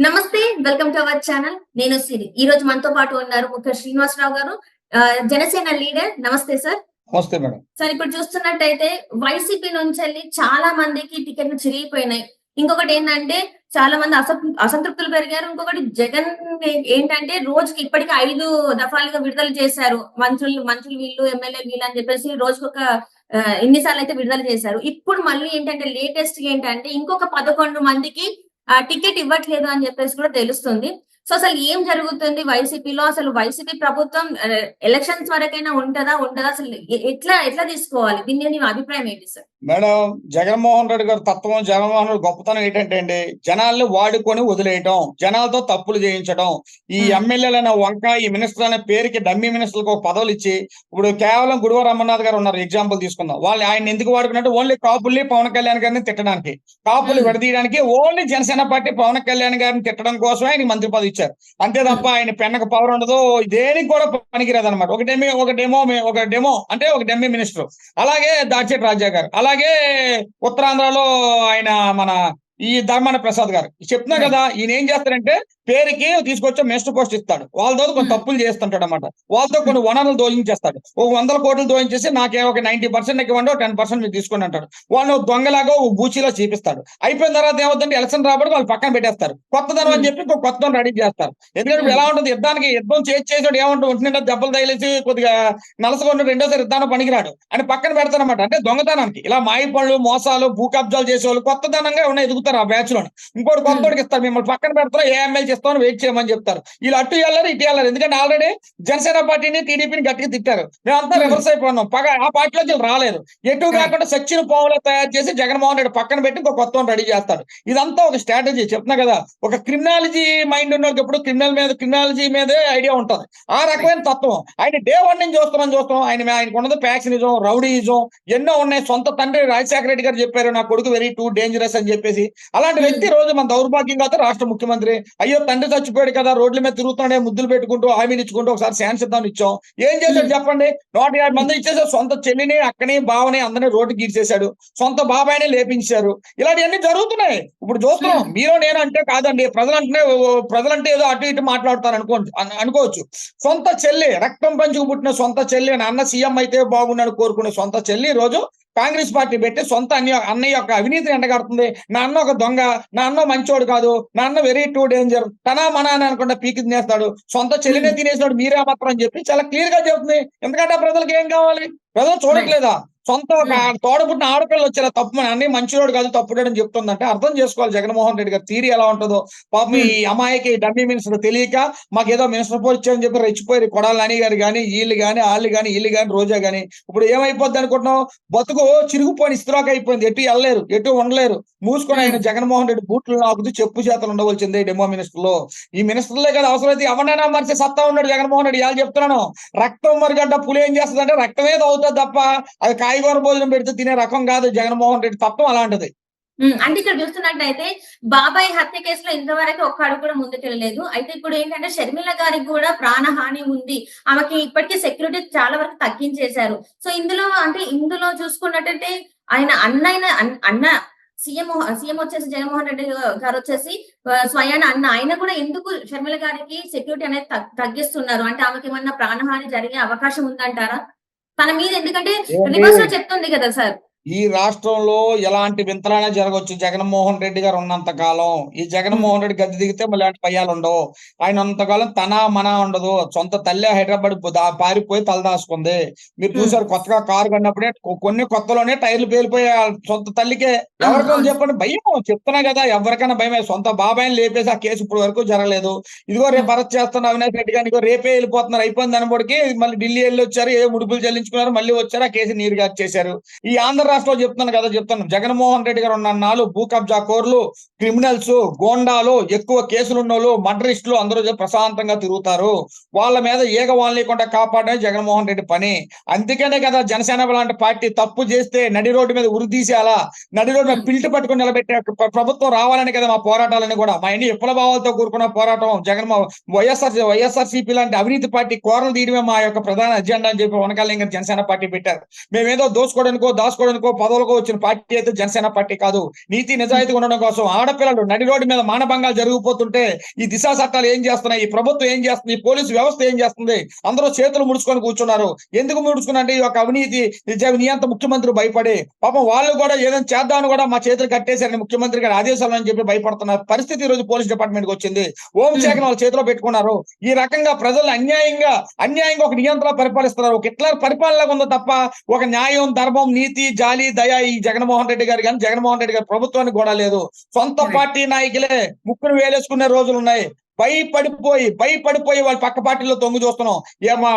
నమస్తే welcome to our channel. నేను సిరి. ఈ రోజు మనతో పాటు ఉన్నారు ముఖ్య శ్రీనివాసరావు గారు. జనసేన లీడర్. నమస్తే సార్. నమస్తే మేడం. సార్ ఇప్పుడు చూస్తున్నట్టయితే వైసీపీ నుంచి వెళ్ళి చాలా మందికి టికెట్లు చిరిగిపోయినాయి. ఇంకొకటి ఏంటంటే చాలా మంది అస- అసంతృప్తులు పెరిగారు. ఇంకొకటి జగన్ ఏంటంటే రోజుకి ఇప్పటికి ఐదు దఫాలుగా విడుదల చేశారు. మంత్రులు మంత్రులు వీళ్ళు ఎమ్మెల్యే వీళ్ళు అని చెప్పేసి రోజుకి ఒక ఎన్నిసార్లు అయితే విడుదల చేశారు. ఇప్పుడు మళ్ళీ ఏంటంటే లేటెస్ట్ ఏంటంటే ఇంకొక పదకొండు మందికి టికెట్ ఇవ్వట్లేదు అని చెప్పేసి కూడా తెలుస్తుంది. సో అసలు ఏం జరుగుతుంది? వైసీపీలో అసలు వైసీపీ ప్రభుత్వం ఎలక్షన్స్ వరకైనా ఉంటదా? ఉంటదా అసలు ఎట్లా ఎట్లా తీసుకోవాలి? దీని అభిప్రాయం ఏంటి సార్? మేడం జగన్మోహన్ రెడ్డి గారి తత్వం జగన్మోహన్ రెడ్డి గొప్పతనం ఏంటంటే అండి జనాల్ని వాడుకొని వదిలేయటం జనాలతో తప్పులు చేయించడం ఈ. ఎమ్మెల్యేలైన వంక ఈ మినిస్టర్ అనే పేరుకి డమ్మీ మినిస్టర్లకు ఒక పదవులు ఇచ్చి ఇప్పుడు కేవలం గుడివార అమర్నాథ్ గారు ఉన్నారు ఎగ్జాంపుల్ తీసుకుందాం. వాళ్ళు ఆయన ఎందుకు వాడుకున్నట్టు? ఓన్లీ కాపుల్ని పవన్ కళ్యాణ్ గారిని తిట్టడానికి. కాపులు. విడదీయడానికి ఓన్లీ జనసేన పార్టీ పవన్ కళ్యాణ్ గారిని తిట్టడం కోసమే ఆయన మంత్రి పదవి ఇచ్చారు. అంతే తప్ప ఆయన పెన్నకు పవర్ ఉండదు దేనికి కూడా పనికిరాదు అనమాట ఒక డెమో ఒక డెమో ఒక డెమో అంటే ఒక డెమ్మీ మినిస్టర్ అలాగే దాచేటి రాజా గారు. అలాగే ఉత్తరాంధ్రలో ఆయన మన ఈ ధర్మాన ప్రసాద్ గారు. చెప్తున్నా. కదా ఈయన ఏం చేస్తారంటే పేరుకి తీసుకొచ్చి మినిస్టర్ పోస్ట్ ఇస్తాడు. వాళ్ళతో కొన్ని Hmm. తప్పులు చేస్తుంటాడు అనమాట వాళ్ళతో కొన్ని వనరులు దోయించేస్తాడు. ఒక వందల కోట్లు దోయించేసి నాకే ఒక నైన్టీ పర్సెంట్ ఇవ్వండి టెన్ పర్సెంట్ మీరు తీసుకోండి అంటాడు. వాళ్ళు దొంగలాగా ఓ బూచీలో చూపిస్తాడు. అయిపోయిన తర్వాత ఏమవుతుందంటే ఎలక్షన్ రాబడి వాళ్ళు పక్కన పెట్టేస్తారు. కొత్తదనం అని Hmm. చెప్పి ఇంకో కొత్తదనం రెడీ చేస్తారు. ఎందుకంటే Hmm. ఎలా ఉంటుంది యుద్ధానికి యుద్ధం చేసి చేసాడు ఏమంటుంది ఉంటుందంటే దెబ్బలు తగిలేసి కొద్దిగా నలసగొండ రెండోసారి యుద్ధాన్ని పనికిరాడు. అని పక్కన పెడతారన్నమాట. అంటే దొంగతనానికి. ఇలా మాయ పనులు మోసాలు భూ కబ్జాలు చేసేవాళ్ళు కొత్తదనంగా ఉన్న ఎదుగుతారు ఆ బ్యాచ్లో ఇంకోటి కొత్తోడికి ఇస్తారు మిమ్మల్ని పక్కన పెడతారు ఏ ఎమ్మెల్యే చేస్తామని వెయిట్ చేయమని చెప్తారు. వీళ్ళు అటు వెళ్ళారు ఇటు వెళ్ళారు. ఎందుకంటే ఆల్రెడీ జనసేన పార్టీని టీడీపీని గట్టిగా తిట్టారు. మేమంతా. రివర్స్ అయిపోయినాం. పగ ఆ పార్టీలోకి వీళ్ళు రాలేదు. ఎటు. కాకుండా సచ్చిన పావులు తయారు చేసి జగన్మోహన్ రెడ్డి పక్కన పెట్టి ఇంకో కొత్త రెడీ చేస్తాడు. ఇదంతా ఒక స్ట్రాటజీ చెప్తున్నా కదా ఒక క్రిమినాలజీ మైండ్ ఉన్న ఎప్పుడు క్రిమినల్ మీద క్రిమినాలజీ మీదే ఐడియా ఉంటది. ఆ రకమైన తత్వం. ఆయన డే వన్ నుంచి చూస్తున్నాం చూస్తాం. ఆయన ఆయనకు ఉన్నది ప్యాక్షనిజం రౌడీయిజం ఎన్నో ఉన్నాయి. సొంత తండ్రి రాజశేఖర రెడ్డి గారు చెప్పారు నా కొడుకు వెరీ టూ డేంజరస్ అని చెప్పేసి. అలాంటి. వ్యక్తి రోజు మన దౌర్భాగ్యంగా రాష్ట్ర ముఖ్యమంత్రి. అయ్యో తండ్రి చచ్చిపోయాడు కదా రోడ్ల మీద తిరుగుతున్నాడే ముద్దులు పెట్టుకుంటూ హామీలు ఇచ్చుకుంటూ ఒకసారి శాన్స్ ఇద్దాం ఇచ్చాం. ఏం చేశాడు. చెప్పండి? నూట యాభై మంది ఇచ్చేసాడు సొంత చెల్లిని అక్కని బావని అందరినీ రోడ్డు గీర్చేశాడు. సొంత బాబాయిని లేపించారు. ఇలాంటివన్నీ జరుగుతున్నాయి. ఇప్పుడు చూస్తున్నాం. మీరు నేను అంటే కాదండి ప్రజలంటే ప్రజలంటే ఏదో అటు ఇటు మాట్లాడతారు అనుకో అను- అనుకోవచ్చు. సొంత చెల్లి రక్తం పంచుకు పుట్టిన సొంత చెల్లి నా అన్న సీఎం అయితే బాగున్నాడు కోరుకునే సొంత చెల్లి రోజు కాంగ్రెస్ పార్టీ పెట్టి సొంత అన్య అన్నయ్య యొక్క అవినీతిని ఎండగడుతుంది. నా అన్న ఒక దొంగ నా అన్న మంచోడు కాదు నా అన్న వెరీ టూ డేంజర్ తనా మన అని అనుకుంటే పీకి తినేస్తాడు సొంత చెల్లినే తినేసాడు మీరే మాత్రం అని చెప్పి చాలా క్లియర్గా చెబుతుంది. ఎందుకంటే ఆ ప్రజలకు ఏం కావాలి? ప్రజలు చూడట్లేదా? సొంత తోడబుట్టిన ఆడపిల్లలు వచ్చారా తప్పు మన అన్ని మంచివాడు కాదు తప్పుడు అని చెప్తుందంటే అర్థం చేసుకోవాలి జగన్మోహన్ రెడ్డి గారి. తీరి ఎలా ఉంటుందో. పాపం ఈ అమ్మాయికి డమ్మీ మినిస్టర్ తెలియక మాకు ఏదో మినిస్టర్ పోస్ట్ ఇచ్చారని చెప్పి రెచ్చిపోయారు. కొడాలి నాని గారు కానీ వీళ్ళు కానీ వాళ్ళు కానీ వీళ్ళు కానీ రోజా కానీ ఇప్పుడు ఏమైపోద్ది అనుకుంటున్నాం బతుకు చిరుగుపోయిన ఇస్త్రాక్ అయిపోయింది. ఎటు వెళ్ళలేరు ఎటు ఉండలేరు. మూసుకొని ఆయన జగన్మోహన్ రెడ్డి బూట్లు నాకుతూ చెప్పు చేతలు ఉండవలసిందే డెమో మినిస్టర్లో ఈ మినిస్టర్లే కదా అవసరమైతే ఎవరినైనా మరిచి సత్తా ఉన్నాడు జగన్మోహన్ రెడ్డి. ఇవాళ చెప్తున్నాను. రక్తం మరిగడ్డ పులి ఏం చేస్తుంది అంటే రక్తమే అవుతుంది తప్ప అది కాయగూర భోజనం పెడితే తినే రకం కాదు జగన్మోహన్ రెడ్డి తత్వం అలాంటిది. అంటే ఇక్కడ చూస్తున్నట్టయితే బాబాయ్ హత్య కేసులో ఇంతవరకు ఒక్క అడుగు కూడా ముందుకెళ్ళలేదు అయితే ఇప్పుడు ఏంటంటే షర్మిల గారికి కూడా ప్రాణహాని ఉంది. ఆమెకి ఇప్పటికీ సెక్యూరిటీ చాలా వరకు తగ్గించేశారు. సో ఇందులో అంటే ఇందులో చూసుకున్నట్టయితే ఆయన అన్నైన అన్న సీఎం సీఎం వచ్చేసి జగన్మోహన్ రెడ్డి గారు వచ్చేసి స్వయాన అన్న. ఆయన కూడా ఎందుకు షర్మిల గారికి సెక్యూరిటీ అనేది తగ్గిస్తున్నారు? అంటే ఆమెకి ఏమన్నా ప్రాణహాని జరిగే అవకాశం ఉందంటారా? తన మీద ఎందుకంటే రివర్స్లో చెప్తుంది కదా సార్. ఈ రాష్ట్రంలో ఎలాంటి వింతలైనా జరగవచ్చు జగన్మోహన్ రెడ్డి గారు ఉన్నంత కాలం. ఈ జగన్మోహన్ రెడ్డి గద్దె దిగితే మళ్ళీ అలాంటి భయాలు ఉండవు. ఆయన ఉన్నంతకాలం తన మన ఉండదు. సొంత తల్లి హైదరాబాద్ పారిపోయి తలదాసుకుంది మీరు. చూసారు కొత్తగా కారు కొన్నప్పుడే కొన్ని కొత్తలోనే టైర్లు పేలిపోయి సొంత తల్లికే ఎవరికైనా. చెప్పండి. భయం. చెప్తున్నా కదా ఎవరికైనా భయమే. సొంత బాబాయిని లేపేసి ఆ కేసు ఇప్పుడు వరకు జరగలేదు. ఇదిగో రేపు అరెస్ట్ చేస్తున్న అవినాష్ రెడ్డి గారిని ఇదిగో రేపే వెళ్ళిపోతున్నారు. అయిపోయింది అనబడికి మళ్ళీ ఢిల్లీ వెళ్ళి వచ్చారు ఏ ముడుపులు చెల్లించుకున్నారు మళ్ళీ వచ్చారు ఆ కేసు నీరుగా చేశారు ఈ ఆంధ్ర రాష్ట్రంలో చెప్తున్నాను కదా చెప్తాను జగన్మోహన్ రెడ్డి గారు ఉన్న భూ కబ్జా కోర్లు క్రిమినల్స్ గోండాలు ఎక్కువ కేసులు ఉన్నోళ్ళు మర్డరిస్టులు అందరూ ప్రశాంతంగా తిరుగుతారు. వాళ్ళ మీద ఏగ వాళ్ళకుండా కాపాడమే జగన్మోహన్ రెడ్డి పని. అందుకనే కదా జనసేన లాంటి పార్టీ తప్పు చేస్తే నడి రోడ్డు మీద ఉరి తీసేయాలా? నడి రోడ్డు మీద పిల్టు పట్టుకుని నిలబెట్టే ప్ర- ప్రభుత్వం రావాలని కదా మా పోరాటాలని కూడా. మా ఎన్ని భావాలతో కూరుకున్న పోరాటం జగన్మో వైఎస్ఆర్ వైఎస్ఆర్సీపీ లాంటి అవినీతి పార్టీ కోరలు తీయడమే మా యొక్క ప్రధాన అజెండా అని చెప్పి వనకాలింగ జనసేన పార్టీ పెట్టారు. మేమేదో దోసుకోవడానికో దాచుకోవడానికో అధికారాలకో పదవులకో వచ్చిన పార్టీ అయితే జనసేన పార్టీ కాదు. నీతి నిజాయితీ ఉండడం కోసం ఆడపిల్లలు నడి రోడ్డు మీద మానభంగాలు జరిగిపోతుంటే ఈ దిశా చట్టాలు ఏం చేస్తున్నాయి? ఈ ప్రభుత్వం ఏం చేస్తుంది? ఈ పోలీసు వ్యవస్థ ఏం చేస్తుంది? అందరూ చేతులు ముడుచుకొని కూర్చున్నారు. ఎందుకు ముడుచుకున్నారంటే ఈ యొక్క అవినీతి నిజ- నియంత ముఖ్యమంత్రి భయపడి పాపం వాళ్ళు కూడా ఏదైనా చేద్దామని కూడా మా చేతులు కట్టేశారని ముఖ్యమంత్రి గారి ఆదేశాలు అని చెప్పి భయపడుతున్నారు పరిస్థితి ఈ రోజు పోలీస్ డిపార్ట్మెంట్కి వచ్చింది. హోంశాఖ వాళ్ళ చేతిలో పెట్టుకున్నారు. ఈ రకంగా ప్రజలు అన్యాయంగా అన్యాయంగా ఒక నియంత్రణ పరిపాలిస్తున్నారు. ఒక ఇట్లా పరిపాలనగా ఉందో తప్ప ఒక న్యాయం ధర్మం నీతి జాలి దయ ఈ జగన్మోహన్ రెడ్డి గారు కానీ జగన్మోహన్ రెడ్డి గారి ప్రభుత్వానికి కూడా లేదు సొంత. పార్టీ నాయకులే ముక్కును వేలేసుకునే రోజులు ఉన్నాయి భయపడిపోయి భయపడిపోయి వాళ్ళ పక్క పార్టీలో తొంగి చూస్తున్నాం. ఏమా.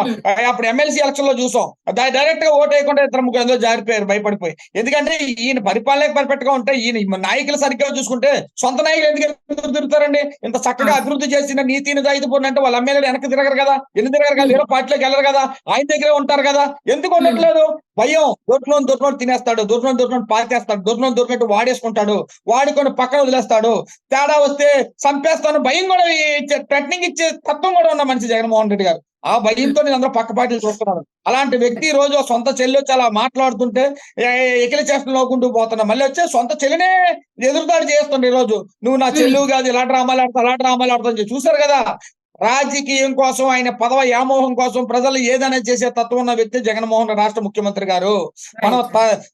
అప్పుడు ఎమ్మెల్సీ ఎలక్షన్లో చూసాం. డైరెక్ట్గా ఓటు వేయకుండా ఇద్దరు ముగ్గురు ఎందులో జారిపోయారు భయపడిపోయి. ఎందుకంటే ఈయన పరిపాలన పర్ఫెక్ట్గా ఉంటే ఈయన నాయకులు సరిగ్గా చూసుకుంటే సొంత నాయకులు ఎందుకు తిరుగుతారండి? ఇంత చక్కగా. అభివృద్ధి చేసిన నీతి నిజాయితీ పోయిన అంటే వాళ్ళ ఎమ్మెల్యేలు వెనక్కి తిరగరు కదా? ఎందుకు తిరగరు కదా. వేరే పార్టీలోకి వెళ్ళరు కదా? ఆయన దగ్గరే ఉంటారు కదా? ఎందుకు ఉండట్లేదు? భయం. దొరికిన దొరికినట్టు తినేస్తాడు దొరికిన దొరికినట్టు పాతేస్తాడు దొరికిన దొరికినట్టు వాడేసుకుంటాడు వాడుకొని పక్కన వదిలేస్తాడు. తేడా వస్తే చంపేస్తాను భయం కూడా ట్రెట్నింగ్ ఇచ్చే తత్వం కూడా ఉన్న మనిషి జగన్మోహన్ రెడ్డి గారు. ఆ భయంతో నేను అందరూ పక్క పార్టీలు చూస్తున్నాను. అలాంటి వ్యక్తి ఈ రోజు సొంత చెల్లి వచ్చి అలా మాట్లాడుతుంటే ఎకిలి చేష్టలు నవ్వుకుంటూ పోతున్నా. మళ్ళీ వచ్చే సొంత చెల్లినే ఎదురుదాడి చేస్తుండే ఈ రోజు నువ్వు నా చెల్లు కాదు ఇలా డ్రామాలు ఆడతా అలా డ్రామాలు ఆడతా అని చెప్పి చూసారు కదా. రాజకీయం కోసం ఆయన పదవ వ్యామోహం కోసం ప్రజలు ఏదైనా చేసే తత్వం ఉన్న వ్యక్తి జగన్మోహన్ రెడ్డి రాష్ట్ర ముఖ్యమంత్రి గారు. మనం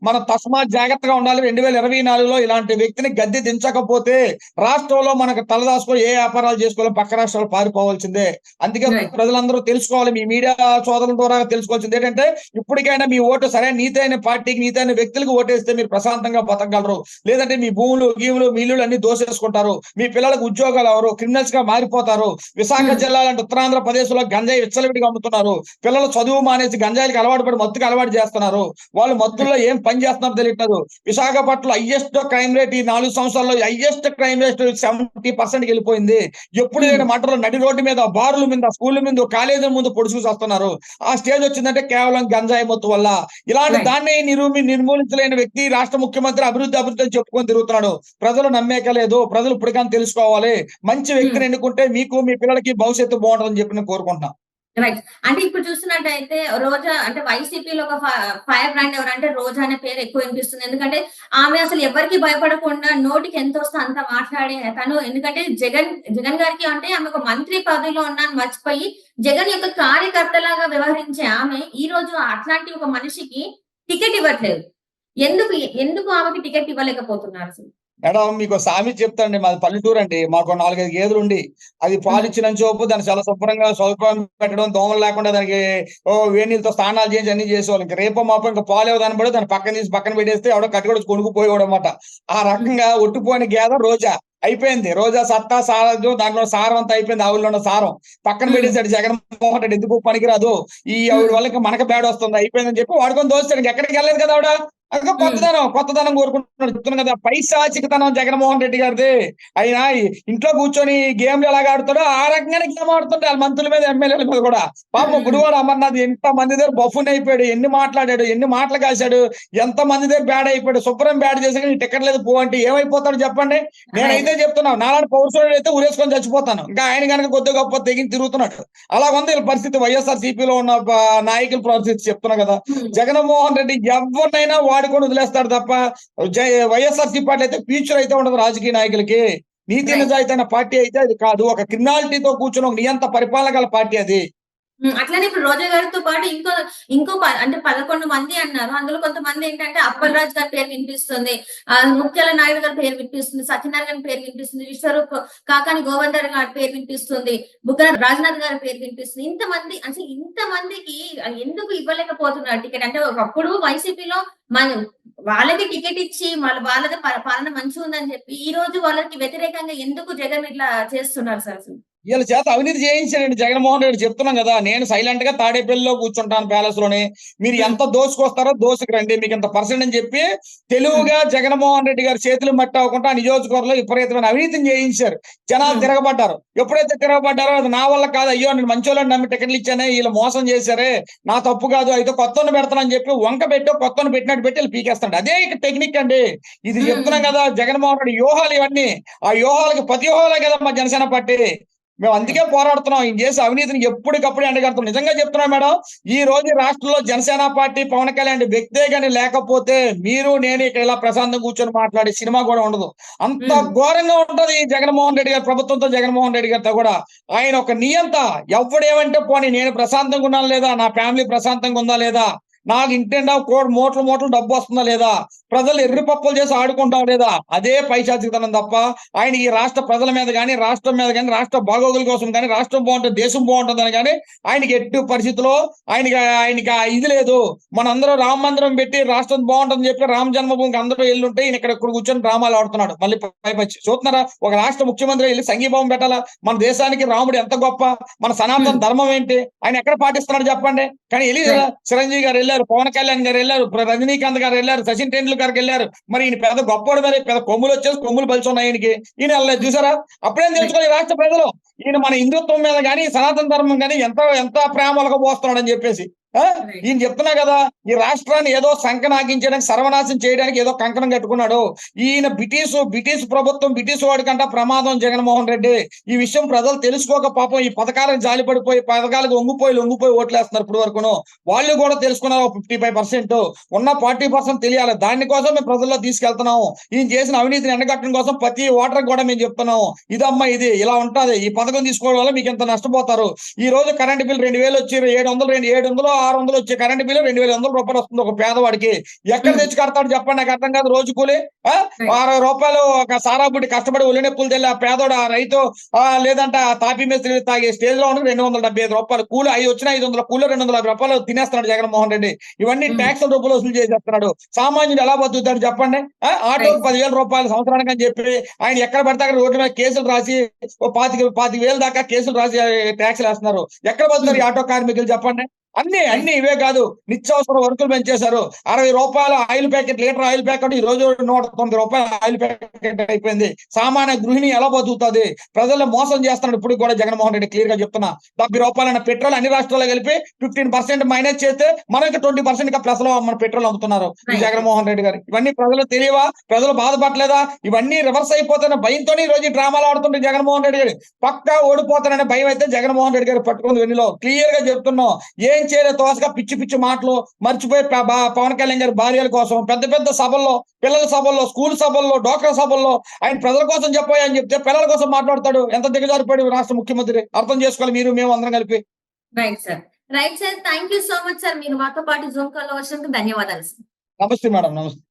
మనం తస్మాత్ జాగ్రత్తగా ఉండాలి. రెండు వేల ఇరవై నాలుగులో ఇలాంటి వ్యక్తిని గద్దె దించకపోతే రాష్ట్రంలో మనకు తలదాచుకొని ఏ వ్యాపారాలు చేసుకోవాలి పక్క రాష్ట్రాలు పారిపోవాల్సిందే. అందుకే. ప్రజలందరూ తెలుసుకోవాలి. మీ మీడియా సోదరుల ద్వారా తెలుసుకోవాల్సింది ఏంటంటే ఇప్పటికైనా మీ ఓటు సరైన నీతైన పార్టీకి నీతైన వ్యక్తులకు ఓటేస్తే మీరు ప్రశాంతంగా బతకగలరు. లేదంటే మీ భూములు గీములు మిల్లులు అన్ని దోసేసుకుంటారు. మీ పిల్లలకు ఉద్యోగాలు ఎవరు క్రిమినల్స్గా మారిపోతారు. విశాఖ Hmm. జిల్లా లాంటి ఉత్తరాంధ్రప్రదేశ్లో గంజాయి విచ్చలవిడిగా అమ్ముతున్నారు. పిల్లలు చదువు మానేసి గంజాయికి అలవాటు పడి మత్తుకు అలవాటు చేస్తున్నారు. వాళ్ళు మత్తుల్లో ఏం పని చేస్తున్నారో తెలియట్లేదు. విశాఖపట్నంలో హైయెస్ట్ క్రైమ్ రేట్ ఈ నాలుగు సంవత్సరాల్లో highest crime rate seventy percent వెళ్ళిపోయింది. ఎప్పుడు లేని మంటలు నడి రోడ్డు మీద బారుల మీద స్కూల్ మీద కాలేజీల ముందు పొడుచుకు వస్తున్నారు ఆ స్టేజ్ వచ్చిందంటే కేవలం గంజాయి మత్తు వల్ల. ఇలాంటి. దాన్ని నిరూపి నిర్మూలించలేని వ్యక్తి రాష్ట్ర ముఖ్యమంత్రి అభివృద్ధి అభివృద్ధి అని చెప్పుకొని తిరుగుతున్నాడు. ప్రజలు నమ్మేక లేదు. ప్రజలు ఇప్పటికైనా తెలుసుకోవాలి. మంచి వ్యక్తిని ఎన్నుకుంటే మీకు మీ పిల్లలకి భవిష్యత్తు బాగుంటుందని చెప్పి నేను కోరుకుంటున్నాను రైట్ అంటే ఇప్పుడు చూస్తున్నట్టయితే రోజా అంటే వైసీపీలో ఒక ఫైర్ బ్రాండ్ ఎవరంటే రోజా అనే పేరు ఎక్కువ వినిపిస్తుంది. ఎందుకంటే ఆమె అసలు ఎవరికి భయపడకుండా నోటికి ఎంత వస్తే అంత మాట్లాడే తను ఎందుకంటే జగన్ జగన్ గారికి అంటే ఆమె ఒక మంత్రి పదవిలో ఉన్నాను మర్చిపోయి జగన్ యొక్క కార్యకర్తలాగా వ్యవహరించే ఆమె ఈ రోజు అట్లాంటి ఒక మనిషికి టికెట్ ఇవ్వట్లేదు. ఎందుకు ఎందుకు ఆమెకి టికెట్ ఇవ్వలేకపోతున్నారు అసలు? మేడం మీకు సామి చెప్తాండి మాది పల్లెటూరు అండి. మాకు నాలుగైదు గేదెలు ఉండి అది పాలు ఇచ్చిన చోపు దాన్ని చాలా శుభ్రంగా సౌకర్యం పెట్టడం దోమలు లేకుండా దానికి ఓ నీళ్ళతో స్నానాలు చేసి అన్ని చేసేవాళ్ళు. ఇంకా రేపో మాపో ఇంకా పాలు ఇవ్వదని పడి దాన్ని పక్కన తీసి పక్కన పెట్టేస్తే ఎవడో కట్టుకొని కొనుక్కుపోయేవాడు అనమాట ఆ రకంగా ఒట్టిపోయిన గేద రోజా అయిపోయింది. రోజా సత్తా సారం దాంట్లో సారం అంతా అయిపోయింది. ఆవుల్లో ఉన్న సారం. పక్కన. పెట్టేసాడు జగన్మోహన్ రెడ్డి. ఎందుకు పనికిరాదు? ఈ ఆవిడ వల్ల ఇంకా మనకు బ్యాడ్ వస్తుంది. అయిపోయిందని చెప్పి వాడుకొని దోస్తాడు. ఎక్కడికి వెళ్ళలేదు కదా ఆవిడ? అందుకే కొత్తదనం కొత్తదనం కోరుకుంటున్నాడు. చెప్తున్నాను కదా పైశాచికతనం జగన్మోహన్ రెడ్డి గారిది. ఆయన ఈ ఇంట్లో కూర్చొని గేమ్లు ఎలాగ ఆడుతాడో ఆ రకంగానే గేమ్ ఆడుతుంటే వాళ్ళ మంత్రుల మీద ఎమ్మెల్యేల మీద కూడా. పాపం. గుడివాడ అమర్నాథ్ ఎంత మంది దగ్గర బఫున్ అయిపోయాడు ఎన్ని మాట్లాడాడు ఎన్ని మాటలు కాశాడు ఎంత మంది దగ్గర బ్యాడ్ అయిపోయాడు శుభ్రం బ్యాడ్ చేసి కానీ టికెట్ లేదు పో అంటే ఏమైపోతాడు చెప్పండి? నేనైతే చెప్తున్నా నాలాంటి పౌరుషుడు అయితే ఉరేసుకొని చచ్చిపోతాను. ఇంకా ఆయన కనుక కొద్ది గొప్ప తెగిన తిరుగుతున్నాడు. అలా ఉంది వీళ్ళ పరిస్థితి. వైఎస్ఆర్ సిపిలో ఉన్న నాయకుల పరిస్థితి చెప్తున్నా కదా. జగన్మోహన్ రెడ్డి ఎవరినైనా వాడుకొని వదిలేస్తాడు తప్ప జై- వైఎస్ఆర్ పార్టీ అయితే ఫ్యూచర్ అయితే ఉండదు రాజకీయ నాయకులకి. నీతి. నిజాయితీ పార్టీ అయితే అది కాదు. ఒక క్రిమినాలిటీతో కూర్చుని ఒక నియంత పరిపాలన గల పార్టీ అది. అట్లానే ఇప్పుడు రోజా గారితో పాటు ఇంకో ఇంకో అంటే పదకొండు మంది అన్నారు. అందులో కొంతమంది ఏంటంటే అప్పలరాజు గారి పేరు వినిపిస్తుంది. ఆ నాయుడు గారి పేరు వినిపిస్తుంది. సత్యనారాయణ పేరు వినిపిస్తుంది. విశ్వరూప్ కాకాని గోవర్ధన్ గారి పేరు వినిపిస్తుంది. బుగ్గన రాజనాథ్ గారి పేరు వినిపిస్తుంది. ఇంతమంది అసలు ఇంతమందికి ఎందుకు ఇవ్వలేకపోతున్నారు టికెట్? అంటే ఒకప్పుడు వైసీపీలో మన వాళ్ళకి టికెట్ ఇచ్చి వాళ్ళ వాళ్ళది పాలన మంచిగా ఉందని చెప్పి ఈ రోజు వాళ్ళకి వ్యతిరేకంగా ఎందుకు జగన్ ఇట్లా చేస్తున్నారు సార్? అసలు వీళ్ళ చేత అవినీతి చేయించాడండి జగన్మోహన్ రెడ్డి చెప్తున్నాం కదా నేను సైలెంట్గా తాడేపల్లిలో కూర్చుంటాను ప్యాలెస్లోని. మీరు ఎంత దోసుకొస్తారో దోసుకు రండి మీకు ఇంత పర్సెంట్ అని చెప్పి తెలుగుగా జగన్మోహన్ రెడ్డి గారి చేతులు మట్టి అవ్వకుండా నియోజకవర్గంలో విపరీతమైన అవినీతిని చేయించారు. జనాలు Hmm. తిరగబడ్డారు. ఎప్పుడైతే తిరగబడ్డారో అది నా వల్ల కాదు అయ్యో నేను మంచోళ్ళని నమ్మి టికెట్లు ఇచ్చానే వీళ్ళు మోసం చేశారే నా తప్పు కాదు అయితే కొత్తను పెడతానని చెప్పి వంక పెట్టి కొత్తను పెట్టినట్టు పెట్టి వీళ్ళు పీకేస్తాడు. అదే ఇక టెక్నిక్ అండి. ఇది Hmm. చెప్తున్నాం కదా జగన్మోహన్ రెడ్డి వ్యూహాలు ఇవన్నీ. ఆ వ్యూహాలకి ప్రతి వ్యూహాలే కదా మా జనసేన పార్టీ. మేము అందుకే పోరాడుతున్నాం. ఈయన చేసే అవినీతిని ఎప్పటికప్పుడు ఎండగడుతున్నాం. నిజంగా చెప్తున్నాం మేడం ఈ రోజు రాష్ట్రంలో జనసేన పార్టీ పవన్ కళ్యాణ్ వ్యక్తే గాని లేకపోతే మీరు నేను ఇక్కడ ఇలా ప్రశాంతం కూర్చొని మాట్లాడే సినిమా కూడా ఉండదు. అంత. ఘోరంగా ఉంటది ఈ జగన్మోహన్ రెడ్డి గారి ప్రభుత్వంతో జగన్మోహన్ రెడ్డి గారితో కూడా. ఆయన ఒక నియంత ఎవడేమంటే పోనీ నేను ప్రశాంతంగా ఉన్నాను లేదా నా ఫ్యామిలీ ప్రశాంతంగా ఉందా లేదా నాకు ఇంటెండా కోటి మోట్లు మోట్లు డబ్బు వస్తుందా లేదా? ప్రజలు ఎర్రి పప్పులు చేసి ఆడుకుంటాం లేదా? అదే పైశాచికతనం తప్ప ఆయన ఈ రాష్ట్ర ప్రజల మీద కానీ రాష్ట్రం మీద కానీ రాష్ట్ర బాగోగుల కోసం కానీ రాష్ట్రం బాగుంటుంది దేశం బాగుంటుందని కానీ ఆయనకి ఎట్టి పరిస్థితిలో ఆయనకి ఆయనకి ఇది లేదు. మనందరం రామ మందిరం పెట్టి రాష్ట్రం బాగుంటుందని చెప్పి రామ జన్మభూమికి అందరూ వెళ్ళుంటే ఈయన ఇక్కడ ఇక్కడ కూర్చొని డ్రామాలు ఆడుతున్నాడు. మళ్ళీ పైపచ్చి చూస్తున్నారా? ఒక రాష్ట్ర ముఖ్యమంత్రి వెళ్ళి సంఘీభావం పెట్టాలా? మన దేశానికి రాముడు ఎంత గొప్ప? మన సనాతన. ధర్మం ఏంటి? ఆయన ఎక్కడ పాటిస్తున్నాడు చెప్పండి? కానీ వెళ్ళి. చిరంజీవి గారు వెళ్ళారు పవన్ కళ్యాణ్ గారు వెళ్ళారు రజనీకాంత్ గారు వెళ్ళారు సచిన్ టెండూల్కర్ వెళ్ళారు. మరి ఈయన పెద్ద గొప్పవాడు మరి పెద్ద కొమ్ములు వచ్చేసి కొమ్ములు పలుచున్నాయి ఈయనకి. ఈయన వెళ్ళలేదు చూసారా? అప్పుడేం తెలుసుకోవాలి రాష్ట్ర ప్రజలు? ఈయన మన హిందుత్వం మీద కానీ సనాతన ధర్మం కానీ ఎంత ఎంత ప్రేమలుగా పోస్తున్నాడు అని చెప్పేసి. ఈయన చెప్తున్నా కదా ఈ రాష్ట్రాన్ని ఏదో సంకనాగించడానికి సర్వనాశం చేయడానికి ఏదో కంకణం కట్టుకున్నాడు. ఈయన బ్రిటిష్ బ్రిటిష్ ప్రభుత్వం బ్రిటిష్ వాడికంట ప్రమాదం జగన్మోహన్ రెడ్డి. ఈ విషయం ప్రజలు తెలుసుకోక పాపం ఈ పథకాలకు జాలి పడిపోయి పథకాలకు ఒంగిపోయి లొంగిపోయి ఓట్లేస్తున్నారు ఇప్పుడు వరకును. వాళ్ళు కూడా తెలుసుకున్నారు ఫిఫ్టీ ఫైవ్ పర్సెంట్. ఉన్న ఫార్టీ పర్సెంట్ తెలియాలి. దానికోసం మేము ప్రజల్లో తీసుకెళ్తున్నాము. ఈయన చేసిన అవినీతిని ఎండగట్టడం కోసం ప్రతి ఓటర్ కూడా మేము చెప్తున్నాము. ఇదమ్మా ఇది ఇలా ఉంటది. ఈ పథకం తీసుకోవడం వల్ల మీకు ఇంత నష్టపోతారు? ఈ రోజు కరెంట్ బిల్ రెండు వేలు వచ్చి ఏడు వందలు రెండు ఏడు వందలు ఆరు వందలు వచ్చే కరెంట్ బిల్ రెండు వేల వందల రూపాయలు వస్తుంది. ఒక పేదవాడికి. ఎక్కడ Hmm. తెచ్చి కడతాడు చెప్పండి? నాకు అర్థం కాదు. రోజు కూలి? అరవై రూపాయలు ఒక సారా బుడ్డి కష్టపడి ఒలి నొప్పులు తెల్లి ఆ పేదోడు ఆ రైతు లేదంటే ఆ తాపీ మేస్త్రి తాగే స్టేజ్లో ఉన్న రెండు వందల డెబ్బై ఐదు రూపాయలు కూలి ఐదు వచ్చిన ఐదు వందల కూలి రెండు వందల యాభై రూపాయలు తినేస్తున్నాడు జగన్మోహన్ రెడ్డి. ఇవన్నీ Hmm. ట్యాక్స్ రూపాయలు వసూలు చేసేస్తున్నాడు. సామాన్యుడు ఎలా బతుకుతాడు చెప్పండి? ఆ? ఆటోకి Right. పదివేల రూపాయలు సంవత్సరానికి అని చెప్పి ఆయన ఎక్కడ పడితే అక్కడ రోడ్డు మీద కేసులు రాసి పాతిక పాతిక వేలు దాకా కేసులు రాసి ట్యాక్స్ వేస్తున్నారు. ఎక్కడ బతుకుతారు ఈ ఆటో కార్మికులు చెప్పండి? అన్ని అన్ని ఇవే కాదు. నిత్యావసర వరకులు పెంచేశారు. అరవై రూపాయల oil packet litre oil packet ఈ రోజు నూట తొమ్మిది రూపాయల ఆయిల్ ప్యాకెట్ అయిపోయింది. సామాన్య గృహిణి ఎలా బతుకుతుంది? ప్రజల్ని మోసం చేస్తున్నాడు ఇప్పుడు కూడా జగన్మోహన్ రెడ్డి క్లియర్గా చెప్తున్నా. డెబ్బై రూపాయలైన పెట్రోల్ అన్ని రాష్ట్రాల్లో కలిపి ఫిఫ్టీన్ పర్సెంట్ మైనస్ చేస్తే మనకి ట్వంటీ పర్సెంట్ ప్లస్లో మన పెట్రోల్ అమ్ముతున్నారు ఈ. జగన్మోహన్ రెడ్డి గారు. ఇవన్నీ ప్రజలు తెలియవా? ప్రజలు బాధపడలేదా? ఇవన్నీ రివర్స్ అయిపోతున్న భయంతోనే ఈ రోజు డ్రామాలు ఆడుతుంటే జగన్మోహన్ రెడ్డి గారు. పక్కా ఓడిపోతారనే భయం అయితే జగన్మోహన్ రెడ్డి గారు పట్టుకుంది వెన్నులో. క్లియర్గా చెప్తున్నాం. ఏం చేయలేదు. తోసగా పిచ్చి పిచ్చి మాటలు మర్చిపోయి పవన్ కళ్యాణ్ గారి భార్యల కోసం పెద్ద పెద్ద సభల్లో పిల్లల సభల్లో స్కూల్ సభల్లో డోక్రా సభల్లో ఆయన ప్రజల కోసం చెప్పాయి అని చెప్తే పిల్లల కోసం మాట్లాడతాడు. ఎంత దిగజారిపోయాడు రాష్ట్ర ముఖ్యమంత్రి. అర్థం చేసుకోవాలి మీరు మేము అందరం కలిపి. Right sir right sir thank you so much sir మీరు మాతో పాటు జూమ్ కాల్ వచ్చినందుకు ధన్యవాదాలు సార్ నమస్తే మేడం నమస్తే.